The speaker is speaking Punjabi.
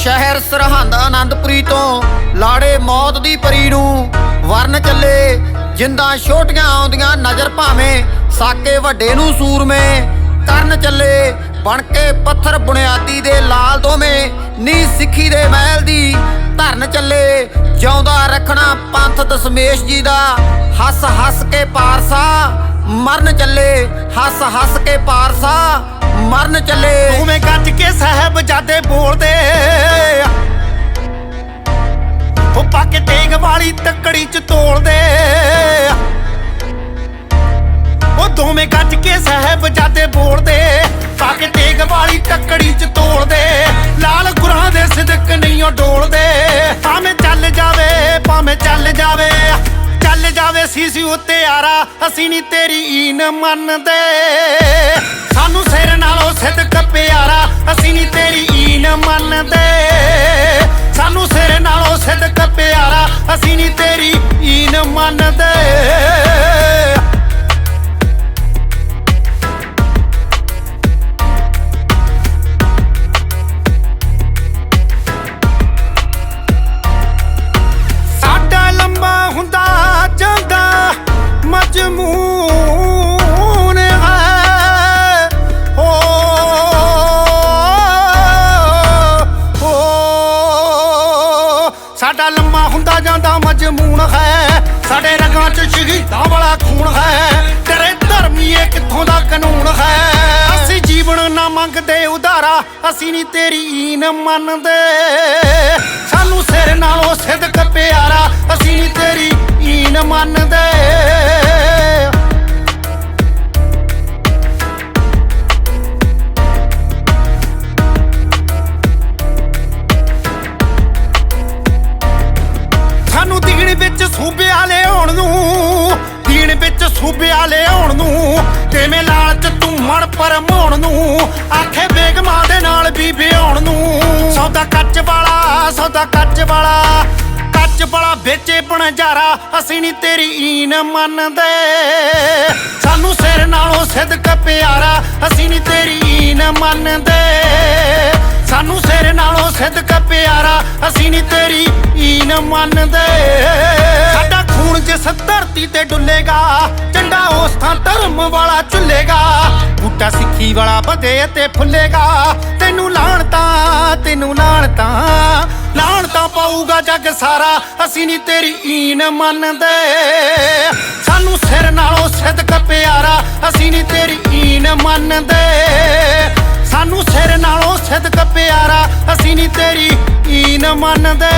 ਸ਼ਹਿਰ ਸਰਹੰਦ ਆਨੰਦਪੁਰੀ ਤੋਂ ਲਾੜੇ ਮੌਤ ਦੀ ਪਰੀ ਨੂੰ ਵਰਨ ਚੱਲੇ, ਜਿੰਦਾਂ ਛੋਟੀਆਂ ਆਉਂਦੀਆਂ ਨਜ਼ਰ ਭਾਵੇਂ ਸਾਕੇ ਵੱਡੇ ਨੂੰ ਸੂਰਮੇ ਕਰਨ ਚੱਲੇ, ਬਣ ਕੇ ਪੱਥਰ ਬੁਨਿਆਦੀ ਦੇ ਲਾਲ ਦੋਵੇਂ ਨੀ ਸਿੱਖੀ ਦੇ ਮਹਿਲ ਦੀ ਧਰਨ ਚੱਲੇ, ਜਿਉਂਦਾ ਰੱਖਣਾ ਪੰਥ ਦਸ਼ਮੇਸ਼ ਜੀ ਦਾ ਹੱਸ ਹੱਸ ਕੇ ਪਾਰਸਾ ਮਰਨ ਚੱਲੇ ਹੱਸ ਹੱਸ ਕੇ ਪਾਰਸਾ ਮਰਨ ਚੱਲੇ। ਉਵੇਂ ਗੱਜ ਕੇ ਸਾਹਿਬਜ਼ਾਦੇ ਬੋਲਦੇ। ਉਹ ਪੱਕ ਟੇਗ ਵਾਲੀ ਤੱਕੜੀ ਚ ਤੋਲਦੇ। ਉਹ ਦੋਵੇਂ ਗੱਜ ਕੇ ਸਾਹਿਬਜ਼ਾਦੇ ਬੋਲਦੇ। ਪੱਕ ਟੇਗ ਵਾਲੀ ਤੱਕੜੀ ਚ ਤੋਲਦੇ। ਲਾਲ ਗੁਰਾਂ ਦੇ ਸਿਦਕ ਨਹੀਂ ਉਹ ਡੋਲਦੇ। ਭਾਵੇਂ ਚੱਲ ਜਾਵੇ, ਭਾਵੇਂ ਚੱਲ ਜਾਵੇ। ਚੱਲ ਜਾਵੇ ਸੀਸੀ ਉੱਤੇ ਆਰਾ, ਅਸੀਂ ਨਹੀਂ ਤੇਰੀ ਈਨ ਮੰਨਦੇ। ਲੰਮਾ ਹੁੰਦਾ ਜਾਂਦਾ ਮਜਮੂਨ ਹੈ। ਸਾਡੇ ਰਗਾਂ 'ਚ ਸ਼ਹੀਦਾਂ ਵਾਲਾ ਖੂਨ ਹੈ। ਤੇਰੇ ਧਰਮੀਏ ਕਿੱਥੋਂ ਦਾ ਕਾਨੂੰਨ ਹੈ? ਅਸੀਂ ਜੀਵਨ ਨਾ ਮੰਗਦੇ ਉਧਾਰਾ, ਅਸੀਂ ਨਹੀਂ ਤੇਰੀ ਈਨ ਮੰਨਦੇ। ਸਾਨੂੰ ਸਿਰ ਨਾਲੋਂ ਸਿੱਧਕ ਪਿਆਰਾ, ਅਸੀਂ ਨਹੀਂ ਤੇਰੀ ਈਨ ਮੰਨਦੇ। ਦੀਣ ਵਿੱਚ ਸੂਬੇ ਵਾਲੇ ਹੋਣ ਨੂੰ ਦੀਣ ਵਿੱਚ ਸੂਬੇ ਵਾਲੇ ਹੋਣ ਨੂੰ, ਕਿਵੇਂ ਲਾਲਚ ਤੂੰ ਮਣ ਪਰਮਾਉਣ ਨੂੰ, ਆਖੇ ਬੇਗਮਾਂ ਦੇ ਨਾਲ ਵੀ ਵਿਆਉਣ ਨੂੰ। ਸੌਦਾ ਕੱਚ ਵਾਲਾ, ਸੌਦਾ ਕੱਚ ਵਾਲਾ ਕੱਚ ਵਾਲਾ ਵੇਚੇ ਬਣਜਾਰਾ ਅਸੀਂ ਨਹੀਂ ਤੇਰੀ ਈਨ ਮੰਨਦੇ। ਸਾਨੂੰ ਸਿਰ ਨਾਲੋਂ ਸਿੱਧਕ ਪਿਆਰਾ, ਅਸੀਂ ਨਹੀਂ ਤੇਰੀ ਈਨ ਮੰਨਦੇ। ਸਾਨੂੰ ਸਿਰ ਨਾਲੋਂ ਸਿੱਧਕ ਪਿਆਰਾ, ਅਸੀਂ ਨਹੀਂ ਤੇਰੀ ਈਨ ਮੰਨਦੇ। ਬੂਟਾ ਵਾਲਾ ਵਧੇ ਤੇ ਫੁੱਲੇਗਾ। ਤੈਨੂੰ ਲਾਣ ਤਾਂ, ਤੈਨੂੰ ਲਾਣਤਾ ਲਾਣਤਾ ਪਾਊਗਾ ਜੱਗ ਸਾਰਾ, ਅਸੀਂ ਨਹੀਂ ਤੇਰੀ ਈਨ ਮੰਨਦੇ। ਸਾਨੂੰ ਸਿਰ ਨਾਲੋਂ ਸਿੱਧਕ ਪਿਆਰਾ, ਅਸੀਂ ਨਹੀਂ ਤੇਰੀ ਈਨ ਮੰਨਦੇ। ਸਾਨੂੰ ਸਿਰ ਨਾਲੋਂ ਸਿੱਧਕ ਪਿਆਰਾ, ਅਸੀਂ ਨਹੀਂ ਤੇਰੀ ਈਨ ਮੰਨਦੇ।